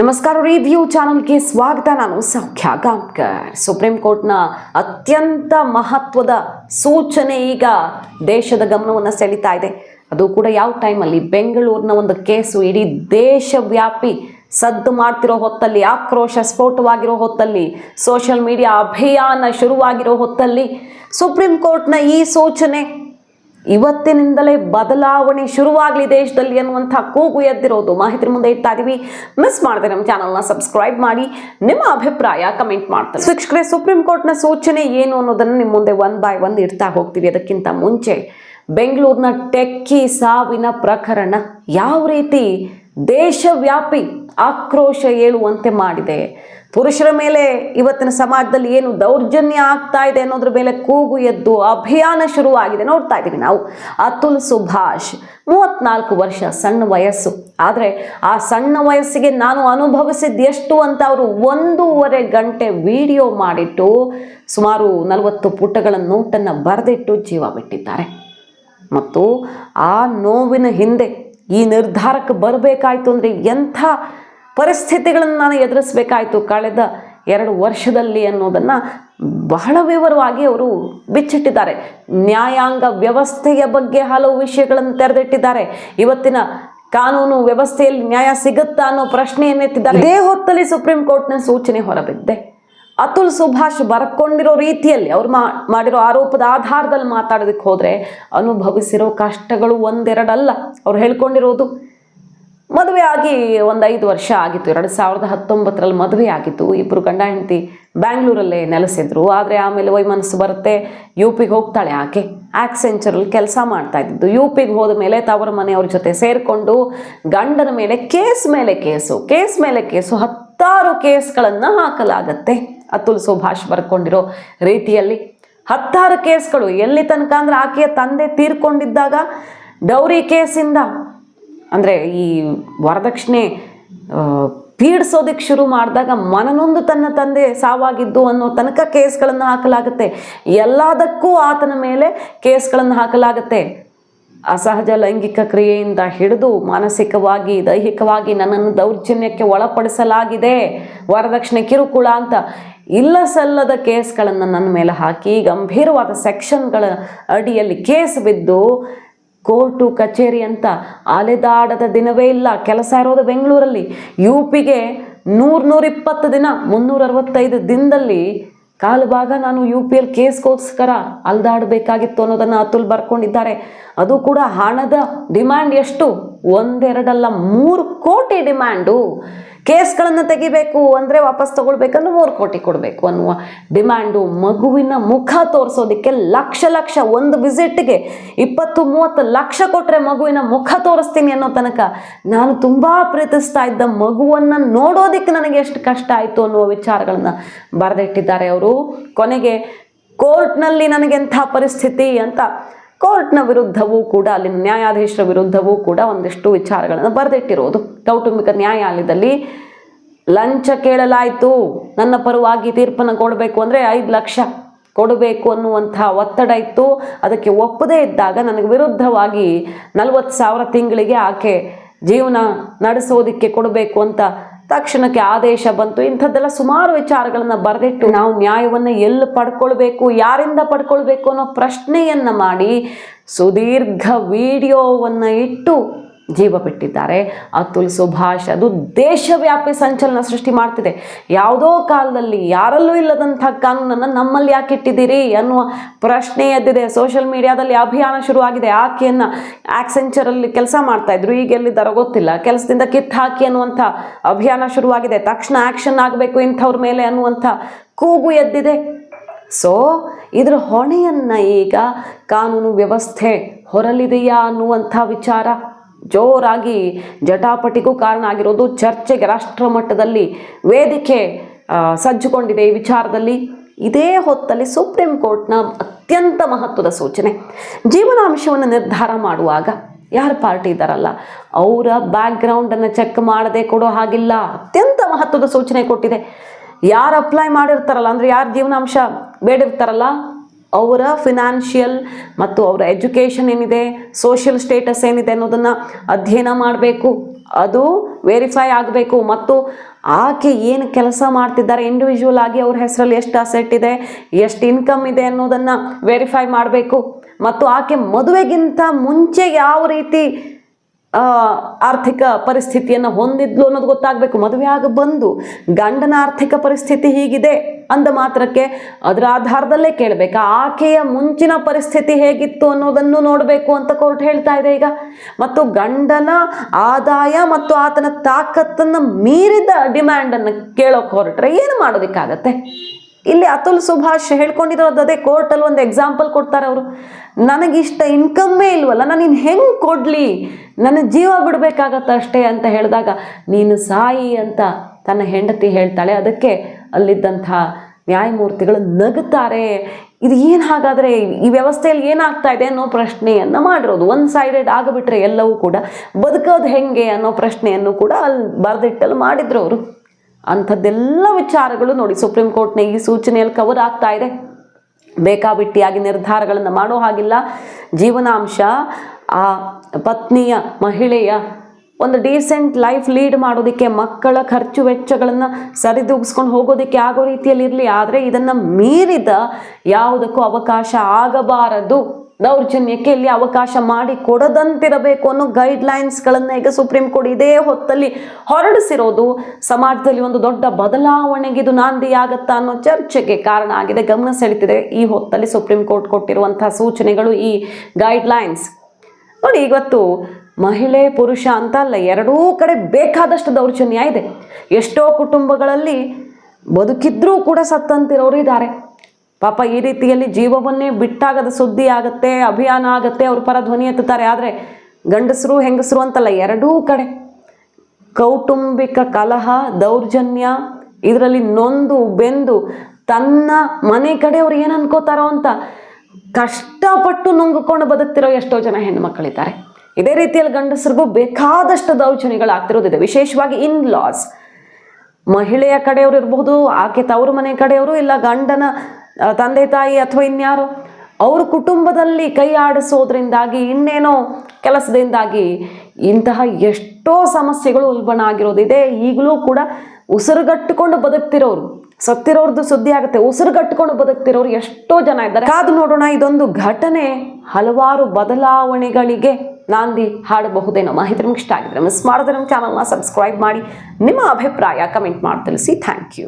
ನಮಸ್ಕಾರ ರಿವ್ಯೂ ಚಾನಲ್ಗೆ ಸ್ವಾಗತ. ನಾನು ಸೌಖ್ಯ ಗಾಂಬ್ಕರ್. ಸುಪ್ರೀಂ ಕೋರ್ಟ್ನ ಅತ್ಯಂತ ಮಹತ್ವದ ಸೂಚನೆ ಈಗ ದೇಶದ ಗಮನವನ್ನು ಸೆಳೀತಾ ಇದೆ. ಅದು ಕೂಡ ಯಾವ ಟೈಮಲ್ಲಿ? ಬೆಂಗಳೂರಿನ ಒಂದು ಕೇಸು ಇಡೀ ದೇಶವ್ಯಾಪಿ ಸದ್ದು ಮಾಡ್ತಿರೋ ಹೊತ್ತಲ್ಲಿ, ಆಕ್ರೋಶ ಸ್ಫೋಟವಾಗಿರೋ ಹೊತ್ತಲ್ಲಿ ಸೋಷಿಯಲ್ ಮೀಡಿಯಾ ಅಭಿಯಾನ ಶುರುವಾಗಿರೋ ಹೊತ್ತಲ್ಲಿ ಸುಪ್ರೀಂ ಕೋರ್ಟ್ನ ಈ ಸೂಚನೆ ಇವತ್ತಿನಿಂದಲೇ ಬದಲಾವಣೆ ಶುರುವಾಗಲಿ ದೇಶದಲ್ಲಿ ಅನ್ನುವಂಥ ಕೂಗು ಎದ್ದಿರೋದು. ಮಾಹಿತಿ ಮುಂದೆ ಇಡ್ತಾ ಇದೀವಿ. ಮಿಸ್ ಮಾಡದೆ ನಮ್ಮ ಚಾನಲ್ನ ಸಬ್ಸ್ಕ್ರೈಬ್ ಮಾಡಿ. ನಿಮ್ಮ ಅಭಿಪ್ರಾಯ ಕಮೆಂಟ್ ಮಾಡ್ತಾರೆ ಶಿಕ್ಷಕರೇ ಸುಪ್ರೀಂ ಕೋರ್ಟ್ನ ಸೂಚನೆ ಏನು ಅನ್ನೋದನ್ನು ನಿಮ್ಮ ಮುಂದೆ ಒನ್ ಬೈ ಒನ್ ಇಡ್ತಾ ಹೋಗ್ತೀವಿ. ಅದಕ್ಕಿಂತ ಮುಂಚೆ ಬೆಂಗಳೂರಿನ ಟೆಕ್ಕಿ ಸಾವಿನ ಪ್ರಕರಣ ಯಾವ ರೀತಿ ದೇಶವ್ಯಾಪಿ ಆಕ್ರೋಶ ಏಳುವಂತೆ ಮಾಡಿದೆ. ಪುರುಷರ ಮೇಲೆ ಇವತ್ತಿನ ಸಮಾಜದಲ್ಲಿ ಏನು ದೌರ್ಜನ್ಯ ಆಗ್ತಾ ಇದೆ ಅನ್ನೋದ್ರ ಮೇಲೆ ಕೂಗು ಎದ್ದು ಅಭಿಯಾನ ಶುರುವಾಗಿದೆ. ನೋಡ್ತಾ ಇದ್ದೀವಿ ನಾವು. ಅತುಲ್ ಸುಭಾಷ್, ಮೂವತ್ನಾಲ್ಕು ವರ್ಷ ಸಣ್ಣ ವಯಸ್ಸು. ಆದರೆ ಆ ಸಣ್ಣ ವಯಸ್ಸಿಗೆ ನಾನು ಅನುಭವಿಸಿದ್ದು ಎಷ್ಟು ಅಂತ ಅವರು ಒಂದೂವರೆ ಗಂಟೆ ವಿಡಿಯೋ ಮಾಡಿಟ್ಟು ಸುಮಾರು ನಲವತ್ತು ಪುಟಗಳ ನೋಟನ್ನು ಬರೆದಿಟ್ಟು ಜೀವ ಬಿಟ್ಟಿದ್ದಾರೆ. ಮತ್ತು ಆ ನೋವಿನ ಹಿಂದೆ ಈ ನಿರ್ಧಾರಕ್ಕೆ ಬರಬೇಕಾಯ್ತು ಅಂದರೆ ಎಂಥ ಪರಿಸ್ಥಿತಿಗಳನ್ನು ನಾನು ಎದುರಿಸಬೇಕಾಯ್ತು ಕಳೆದ ಎರಡು ವರ್ಷದಲ್ಲಿ ಅನ್ನೋದನ್ನು ಬಹಳ ವಿವರವಾಗಿ ಅವರು ಬಿಚ್ಚಿಟ್ಟಿದ್ದಾರೆ. ನ್ಯಾಯಾಂಗ ವ್ಯವಸ್ಥೆಯ ಬಗ್ಗೆ ಹಲವು ವಿಷಯಗಳನ್ನು ತೆರೆದಿಟ್ಟಿದ್ದಾರೆ. ಇವತ್ತಿನ ಕಾನೂನು ವ್ಯವಸ್ಥೆಯಲ್ಲಿ ನ್ಯಾಯ ಸಿಗುತ್ತಾ ಅನ್ನೋ ಪ್ರಶ್ನೆಯನ್ನೆತ್ತಿದ್ದಾರೆ. ಇದೇ ಹೊತ್ತಲ್ಲಿ ಸುಪ್ರೀಂ ಕೋರ್ಟ್ನ ಸೂಚನೆ ಹೊರಬಿದ್ದೆ. ಅತುಲ್ ಸುಭಾಷ್ ಬರ್ಕೊಂಡಿರೋ ರೀತಿಯಲ್ಲಿ ಅವ್ರು ಮಾಡಿರೋ ಆರೋಪದ ಆಧಾರದಲ್ಲಿ ಮಾತಾಡೋದಕ್ಕೆ ಹೋದರೆ ಅನುಭವಿಸಿರೋ ಕಷ್ಟಗಳು ಒಂದೆರಡಲ್ಲ. ಅವ್ರು ಹೇಳ್ಕೊಂಡಿರೋದು. ಮದುವೆ ಆಗಿ ಒಂದು ಐದು ವರ್ಷ ಆಗಿತ್ತು, ಎರಡು ಸಾವಿರದ ಹತ್ತೊಂಬತ್ತರಲ್ಲಿ ಮದುವೆ ಆಗಿತ್ತು. ಇಬ್ಬರು ಗಂಡ ಹೆಂಡತಿ ಬ್ಯಾಂಗ್ಳೂರಲ್ಲೇ ನೆಲೆಸಿದ್ರು. ಆದರೆ ಆಮೇಲೆ ವೈಮನಸ್ಸು ಬರುತ್ತೆ. ಯು ಪಿಗೆ ಹೋಗ್ತಾಳೆ ಆಕೆ. ಆಕ್ಸೆಂಚರಲ್ಲಿ ಕೆಲಸ ಮಾಡ್ತಾ ಇದ್ದಿದ್ದು. ಯು ಪಿಗೆ ಹೋದ ಮೇಲೆ ತವರ ಮನೆಯವ್ರ ಜೊತೆ ಸೇರಿಕೊಂಡು ಗಂಡನ ಮೇಲೆ ಕೇಸ್ ಮೇಲೆ ಕೇಸು, ಕೇಸ್ ಮೇಲೆ ಕೇಸು, ಹತ್ತಾರು ಕೇಸ್ಗಳನ್ನು ಹಾಕಲಾಗತ್ತೆ. ಅತುಲ್ ಸುಭಾಷ್ ಬರ್ಕೊಂಡಿರೋ ರೀತಿಯಲ್ಲಿ ಹತ್ತಾರು ಕೇಸ್ಗಳು ಎಲ್ಲಿ ತನಕ ಅಂದ್ರೆ ಆಕೆಯ ತಂದೆ ತೀರ್ಕೊಂಡಿದ್ದಾಗ ಡೌರಿ ಕೇಸಿಂದ ಅಂದರೆ ಈ ವರದಕ್ಷಿಣೆ ಪೀಡಿಸೋದಕ್ಕೆ ಶುರು ಮಾಡಿದಾಗ ಮನನೊಂದು ತನ್ನ ತಂದೆ ಸಾವಾಗಿದ್ದು ಅನ್ನೋ ತನಕ ಕೇಸ್ಗಳನ್ನು ಹಾಕಲಾಗುತ್ತೆ. ಎಲ್ಲದಕ್ಕೂ ಆತನ ಮೇಲೆ ಕೇಸ್ಗಳನ್ನು ಹಾಕಲಾಗುತ್ತೆ. ಅಸಹಜ ಲೈಂಗಿಕ ಕ್ರಿಯೆಯಿಂದ ಹಿಡಿದು ಮಾನಸಿಕವಾಗಿ, ದೈಹಿಕವಾಗಿ ನನ್ನನ್ನು ದೌರ್ಜನ್ಯಕ್ಕೆ ಒಳಪಡಿಸಲಾಗಿದೆ. ವರದಕ್ಷಿಣೆ ಕಿರುಕುಳ ಅಂತ ಇಲ್ಲ ಸಲ್ಲದ ಕೇಸ್ಗಳನ್ನು ನನ್ನ ಮೇಲೆ ಹಾಕಿ, ಗಂಭೀರವಾದ ಸೆಕ್ಷನ್ಗಳ ಅಡಿಯಲ್ಲಿ ಕೇಸ್ ಬಿದ್ದು ಕೋರ್ಟು, ಕಚೇರಿ ಅಂತ ಅಲೆದಾಡದ ದಿನವೇ ಇಲ್ಲ. ಕೆಲಸ ಇರೋದು ಬೆಂಗಳೂರಲ್ಲಿ. ಯು ಪಿಗೆ ನೂರು ನೂರಿಪ್ಪತ್ತು ದಿನ ಮುನ್ನೂರ ಅರವತ್ತೈದು ದಿನದಲ್ಲಿ ಕಾಲು ಭಾಗ ನಾನು ಯು ಪಿ ಎಲ್ ಕೇಸ್ಗೋಸ್ಕರ ಅಲ್ದಾಡಬೇಕಾಗಿತ್ತು ಅನ್ನೋದನ್ನು ಅತುಲ್ ಬರ್ಕೊಂಡಿದ್ದಾರೆ. ಅದು ಕೂಡ ಹಣದ ಡಿಮ್ಯಾಂಡ್ ಎಷ್ಟು? ಒಂದೆರಡಲ್ಲ ಮೂರು ಕೋಟಿ ಡಿಮ್ಯಾಂಡು. ಕೇಸ್ಗಳನ್ನು ತೆಗಿಬೇಕು, ಅಂದರೆ ವಾಪಸ್ ತಗೊಳ್ಬೇಕಂದ್ರೆ ಮೂರು ಕೋಟಿ ಕೊಡಬೇಕು ಅನ್ನುವ ಡಿಮ್ಯಾಂಡು ಮಗುವಿನ ಮುಖ ತೋರಿಸೋದಕ್ಕೆ ಲಕ್ಷ ಲಕ್ಷ, ಒಂದು ವಿಸಿಟ್ಗೆ ಇಪ್ಪತ್ತು ಮೂವತ್ತು ಲಕ್ಷ ಕೊಟ್ಟರೆ ಮಗುವಿನ ಮುಖ ತೋರಿಸ್ತೀನಿ ಅನ್ನೋ ತನಕ ನಾನು ತುಂಬ ಪ್ರೀತಿಸ್ತಾ ಇದ್ದ ಮಗುವನ್ನು ನೋಡೋದಕ್ಕೆ ನನಗೆ ಎಷ್ಟು ಕಷ್ಟ ಆಯಿತು ಅನ್ನುವ ವಿಚಾರಗಳನ್ನು ಬರೆದಿಟ್ಟಿದ್ದಾರೆ ಅವರು. ಕೊನೆಗೆ ಕೋರ್ಟ್ನಲ್ಲಿ ನನಗೆಂಥ ಪರಿಸ್ಥಿತಿ ಅಂತ ಕೋರ್ಟ್ನ ವಿರುದ್ಧವೂ ಕೂಡ, ಅಲ್ಲಿನ ನ್ಯಾಯಾಧೀಶರ ವಿರುದ್ಧವೂ ಕೂಡ ಒಂದಿಷ್ಟು ವಿಚಾರಗಳನ್ನು ಬರೆದಿಟ್ಟಿರೋದು. ಕೌಟುಂಬಿಕ ನ್ಯಾಯಾಲಯದಲ್ಲಿ ಲಂಚ ಕೇಳಲಾಯಿತು. ನನ್ನ ಪರವಾಗಿ ತೀರ್ಪನ್ನು ಕೊಡಬೇಕು ಅಂದರೆ ಐದು ಲಕ್ಷ ಕೊಡಬೇಕು ಅನ್ನುವಂಥ ಒತ್ತಡ ಇತ್ತು. ಅದಕ್ಕೆ ಒಪ್ಪದೇ ಇದ್ದಾಗ ನನಗೆ ವಿರುದ್ಧವಾಗಿ ನಲವತ್ತು ಸಾವಿರ ತಿಂಗಳಿಗೆ ಆಕೆ ಜೀವನ ನಡೆಸೋದಕ್ಕೆ ಕೊಡಬೇಕು ಅಂತ ತಕ್ಷಣಕ್ಕೆ ಆದೇಶ ಬಂತು. ಇಂಥದ್ದೆಲ್ಲ ಸುಮಾರು ವಿಚಾರಗಳನ್ನು ಬರೆದಿಟ್ಟು ನಾವು ನ್ಯಾಯವನ್ನು ಎಲ್ಲಿ ಪಡ್ಕೊಳ್ಬೇಕು, ಯಾರಿಂದ ಪಡ್ಕೊಳ್ಬೇಕು ಅನ್ನೋ ಪ್ರಶ್ನೆಯನ್ನು ಮಾಡಿ ಸುದೀರ್ಘ ವಿಡಿಯೋವನ್ನು ಇಟ್ಟು ಜೀವ ಬಿಟ್ಟಿದ್ದಾರೆ. ಅತುಲ್ ಸುಭಾಷ್ ಅದು ದೇಶವ್ಯಾಪಿ ಸಂಚಲನ ಸೃಷ್ಟಿ ಮಾಡ್ತಿದೆ. ಯಾವುದೋ ಕಾಲದಲ್ಲಿ ಯಾರಲ್ಲೂ ಇಲ್ಲದಂಥ ಕಾನೂನನ್ನು ನಮ್ಮಲ್ಲಿ ಯಾಕೆ ಇಟ್ಟಿದ್ದೀರಿ ಅನ್ನುವ ಪ್ರಶ್ನೆ ಎದ್ದಿದೆ. ಸೋಷಿಯಲ್ ಮೀಡಿಯಾದಲ್ಲಿ ಅಭಿಯಾನ ಶುರುವಾಗಿದೆ. ಆಕೆಯನ್ನು ಆಕ್ಸೆಂಚರಲ್ಲಿ ಕೆಲಸ ಮಾಡ್ತಾಯಿದ್ರು ಈಗ ಎಲ್ಲಿದ್ದಾರೋ ಗೊತ್ತಿಲ್ಲ. ಕೆಲಸದಿಂದ ಕಿತ್ತು ಹಾಕಿ ಅನ್ನುವಂಥ ಅಭಿಯಾನ ಶುರುವಾಗಿದೆ. ತಕ್ಷಣ ಆ್ಯಕ್ಷನ್ ಆಗಬೇಕು ಇಂಥವ್ರ ಮೇಲೆ ಅನ್ನುವಂಥ ಕೂಗು ಎದ್ದಿದೆ. ಸೊ ಇದರ ಹೊಣೆಯನ್ನು ಈಗ ಕಾನೂನು ವ್ಯವಸ್ಥೆ ಹೊರಲಿದೆಯಾ ಅನ್ನುವಂಥ ವಿಚಾರ ಜೋರಾಗಿ ಜಟಾಪಟಿಗೂ ಕಾರಣ ಆಗಿರೋದು ಚರ್ಚೆಗೆ ರಾಷ್ಟ್ರ ಮಟ್ಟದಲ್ಲಿ ವೇದಿಕೆ ಸಜ್ಜುಕೊಂಡಿದೆ ಈ ವಿಚಾರದಲ್ಲಿ. ಇದೇ ಹೊತ್ತಲ್ಲಿ ಸುಪ್ರೀಂ ಕೋರ್ಟ್ನ ಅತ್ಯಂತ ಮಹತ್ವದ ಸೂಚನೆ. ಜೀವನಾಂಶವನ್ನು ನಿರ್ಧಾರ ಮಾಡುವಾಗ ಯಾರು ಪಾರ್ಟಿ ಇದ್ದಾರಲ್ಲ, ಅವರ ಬ್ಯಾಕ್ಗ್ರೌಂಡನ್ನು ಚೆಕ್ ಮಾಡದೆ ಕೊಡೋ ಹಾಗಿಲ್ಲ. ಅತ್ಯಂತ ಮಹತ್ವದ ಸೂಚನೆ ಕೊಟ್ಟಿದೆ. ಯಾರು ಅಪ್ಲೈ ಮಾಡಿರ್ತಾರಲ್ಲ, ಅಂದರೆ ಯಾರು ಜೀವನಾಂಶ ಬೇಡಿರ್ತಾರಲ್ಲ ಅವರ ಫಿನಾನ್ಷಿಯಲ್ ಮತ್ತು ಅವರ ಎಜುಕೇಷನ್ ಏನಿದೆ ಸೋಷಿಯಲ್ ಸ್ಟೇಟಸ್ ಏನಿದೆ ಅನ್ನೋದನ್ನು ಅಧ್ಯಯನ ಮಾಡಬೇಕು. ಅದು ವೆರಿಫೈ ಆಗಬೇಕು. ಮತ್ತು ಆಕೆ ಏನು ಕೆಲಸ ಮಾಡ್ತಿದ್ದಾರೆ ಇಂಡಿವಿಜುವಲ್ ಆಗಿ ಅವ್ರ ಹೆಸರಲ್ಲಿ ಎಷ್ಟು ಅಸೆಟ್ ಇದೆ, ಎಷ್ಟು ಇನ್ಕಮ್ ಇದೆ ಅನ್ನೋದನ್ನು ವೆರಿಫೈ ಮಾಡಬೇಕು. ಮತ್ತು ಆಕೆ ಮದುವೆಗಿಂತ ಮುಂಚೆ ಯಾವ ರೀತಿ ಆರ್ಥಿಕ ಪರಿಸ್ಥಿತಿಯನ್ನು ಹೊಂದಿದ್ಲು ಅನ್ನೋದು ಗೊತ್ತಾಗಬೇಕು. ಮದುವೆ ಆಗ ಬಂದು ಗಂಡನ ಆರ್ಥಿಕ ಪರಿಸ್ಥಿತಿ ಹೀಗಿದೆ ಅಂದ ಮಾತ್ರಕ್ಕೆ ಅದರ ಆಧಾರದಲ್ಲೇ ಕೇಳಬೇಕು? ಆಕೆಯ ಮುಂಚಿನ ಪರಿಸ್ಥಿತಿ ಹೇಗಿತ್ತು ಅನ್ನೋದನ್ನು ನೋಡಬೇಕು ಅಂತ ಕೋರ್ಟ್ ಹೇಳ್ತಾ ಇದೆ ಈಗ. ಮತ್ತು ಗಂಡನ ಆದಾಯ ಮತ್ತು ಆತನ ತಾಕತ್ತನ್ನು ಮೀರಿದ ಡಿಮ್ಯಾಂಡನ್ನು ಕೇಳೋಕೆ ಹೊರಟ್ರೆ ಏನು ಮಾಡೋದಕ್ಕಾಗತ್ತೆ? ಇಲ್ಲಿ ಅತುಲ್ ಸುಭಾಷ್ ಹೇಳ್ಕೊಂಡಿರೋದು ಅದೇ ಕೋರ್ಟಲ್ಲಿ ಒಂದು ಎಕ್ಸಾಂಪಲ್ ಕೊಡ್ತಾರೆ ಅವರು. ನನಗಿಷ್ಟ ಇನ್ಕಮ್ಮೇ ಇಲ್ವಲ್ಲ, ನಾನು ಇನ್ನು ಹೆಂಗೆ ಕೊಡಲಿ? ನನ್ನ ಜೀವ ಬಿಡಬೇಕಾಗತ್ತೆ ಅಷ್ಟೇ ಅಂತ ಹೇಳಿದಾಗ, ನೀನು ಸಾಯಿ ಅಂತ ತನ್ನ ಹೆಂಡತಿ ಹೇಳ್ತಾಳೆ. ಅದಕ್ಕೆ ಅಲ್ಲಿದ್ದಂಥ ನ್ಯಾಯಮೂರ್ತಿಗಳು ನಗುತ್ತಾರೆ ಇದು ಏನು ಹಾಗಾದರೆ? ಈ ವ್ಯವಸ್ಥೆಯಲ್ಲಿ ಏನಾಗ್ತಾ ಇದೆ ಅನ್ನೋ ಪ್ರಶ್ನೆಯನ್ನು ಮಾಡಿರೋದು. ಒನ್ ಸೈಡೆಡ್ ಆಗಿಬಿಟ್ರೆ ಎಲ್ಲವೂ ಕೂಡ ಬದುಕೋದು ಹೆಂಗೆ ಅನ್ನೋ ಪ್ರಶ್ನೆಯನ್ನು ಕೂಡ ಅಲ್ಲಿ ಬರೆದಿಟ್ಟಲ್ಲಿ ಮಾಡಿದ್ರು ಅವರು. ಅಂಥದ್ದೆಲ್ಲ ವಿಚಾರಗಳು ನೋಡಿ ಸುಪ್ರೀಂ ಕೋರ್ಟ್ನ ಈ ಸೂಚನೆಯಲ್ಲಿ ಕವರ್ ಆಗ್ತಾ ಇದೆ. ಬೇಕಾಬಿಟ್ಟಿಯಾಗಿ ನಿರ್ಧಾರಗಳನ್ನು ಮಾಡೋ ಹಾಗಿಲ್ಲ. ಜೀವನಾಂಶ, ಆ ಪತ್ನಿಯ, ಮಹಿಳೆಯ ಒಂದು ಡೀಸೆಂಟ್ ಲೈಫ್ ಲೀಡ್ ಮಾಡೋದಕ್ಕೆ ಮಕ್ಕಳ ಖರ್ಚು ವೆಚ್ಚಗಳನ್ನು ಸರಿದೂಗಿಸ್ಕೊಂಡು ಹೋಗೋದಕ್ಕೆ ಆಗೋ ರೀತಿಯಲ್ಲಿ ಇರಲಿ. ಆದರೆ ಇದನ್ನು ಮೀರಿದ ಯಾವುದಕ್ಕೂ ಅವಕಾಶ ಆಗಬಾರದು. ದೌರ್ಜನ್ಯಕ್ಕೆ ಇಲ್ಲಿ ಅವಕಾಶ ಮಾಡಿ ಕೊಡದಂತಿರಬೇಕು ಅನ್ನೋ ಗೈಡ್ಲೈನ್ಸ್ಗಳನ್ನು ಈಗ ಸುಪ್ರೀಂ ಕೋರ್ಟ್ ಇದೇ ಹೊತ್ತಲ್ಲಿ ಹೊರಡಿಸಿರೋದು. ಸಮಾಜದಲ್ಲಿ ಒಂದು ದೊಡ್ಡ ಬದಲಾವಣೆಗೆ ಇದು ನಾಂದಿಯಾಗತ್ತಾ ಅನ್ನೋ ಚರ್ಚೆಗೆ ಕಾರಣ ಆಗಿದೆ. ಗಮನ ಸೆಳೀತಿದೆ ಈ ಹೊತ್ತಲ್ಲಿ ಸುಪ್ರೀಂ ಕೋರ್ಟ್ ಕೊಟ್ಟಿರುವಂತಹ ಸೂಚನೆಗಳು ಈ ಗೈಡ್ಲೈನ್ಸ್ ನೋಡಿ, ಇವತ್ತು ಮಹಿಳೆ, ಪುರುಷ ಅಂತ ಅಲ್ಲ ಎರಡೂ ಕಡೆ ಬೇಕಾದಷ್ಟು ದೌರ್ಜನ್ಯ ಇದೆ. ಎಷ್ಟೋ ಕುಟುಂಬಗಳಲ್ಲಿ ಬದುಕಿದ್ರೂ ಕೂಡ ಸತ್ತಂತಿರೋರು ಇದ್ದಾರೆ. ಪಾಪ ಈ ರೀತಿಯಲ್ಲಿ ಜೀವವನ್ನೇ ಬಿಟ್ಟಾಗದ ಸುದ್ದಿ ಆಗುತ್ತೆ, ಅಭಿಯಾನ ಆಗುತ್ತೆ, ಅವ್ರ ಪರ ಧ್ವನಿ ಎತ್ತುತ್ತಾರೆ. ಆದರೆ ಗಂಡಸರು, ಹೆಂಗಸರು ಅಂತಲ್ಲ ಎರಡೂ ಕಡೆ. ಕೌಟುಂಬಿಕ ಕಲಹ, ದೌರ್ಜನ್ಯ, ಇದರಲ್ಲಿ ನೊಂದು ಬೆಂದು ತನ್ನ ಮನೆ ಕಡೆಯವ್ರು ಏನು ಅನ್ಕೋತಾರೋ ಅಂತ ಕಷ್ಟಪಟ್ಟು ನುಂಗಿಕೊಂಡು ಬದುಕ್ತಿರೋ ಎಷ್ಟೋ ಜನ ಹೆಣ್ಮಕ್ಕಳಿದ್ದಾರೆ ಇದೇ ರೀತಿಯಲ್ಲಿ ಗಂಡಸರಿಗೂ ಬೇಕಾದಷ್ಟು ದೌರ್ಜನ್ಯಗಳಾಗ್ತಿರೋದಿದೆ. ವಿಶೇಷವಾಗಿ ಇನ್ ಲಾಸ್ ಮಹಿಳೆಯ ಕಡೆಯವರು ಇರಬಹುದು ಆಕೆ ತವರು ಮನೆ ಕಡೆಯವರು ಇಲ್ಲ, ಗಂಡನ ತಂದೆ ತಾಯಿ ಅಥವಾ ಇನ್ಯಾರೋ? ಅವ್ರ ಕುಟುಂಬದಲ್ಲಿ ಕೈ ಆಡಿಸೋದ್ರಿಂದಾಗಿ ಇನ್ನೇನೋ ಕೆಲಸದಿಂದಾಗಿ ಇಂತಹ ಎಷ್ಟೋ ಸಮಸ್ಯೆಗಳು ಉಲ್ಬಣ ಆಗಿರೋದಿದೆ. ಈಗಲೂ ಕೂಡ ಉಸಿರುಗಟ್ಟಿಕೊಂಡು ಬದುಕ್ತಿರೋರು, ಸತ್ತಿರೋರ್ದು ಸುದ್ದಿ ಆಗುತ್ತೆ. ಉಸಿರುಗಟ್ಟಿಕೊಂಡು ಬದುಕ್ತಿರೋರು ಎಷ್ಟೋ ಜನ ಇದ್ದಾರೆ. ಕಾದು ನೋಡೋಣ, ಇದೊಂದು ಘಟನೆ. ಹಲವಾರು ಬದಲಾವಣೆಗಳಿಗೆ ನಾಂದಿ ಹಾಡಬಹುದೇನೋ ಮಾಹಿತಿ ನಿಮ್ಗೆ ಇಷ್ಟ ಆಗಿದ್ರೆ ಮಿಸ್ ಮಾಡಿದ್ರೆ ನಮ್ಮ ಚಾನಲ್ನ ಸಬ್ಸ್ಕ್ರೈಬ್ ಮಾಡಿ. ನಿಮ್ಮ ಅಭಿಪ್ರಾಯ ಕಮೆಂಟ್ ಮಾಡಿ ತಿಳಿಸಿ. Thank you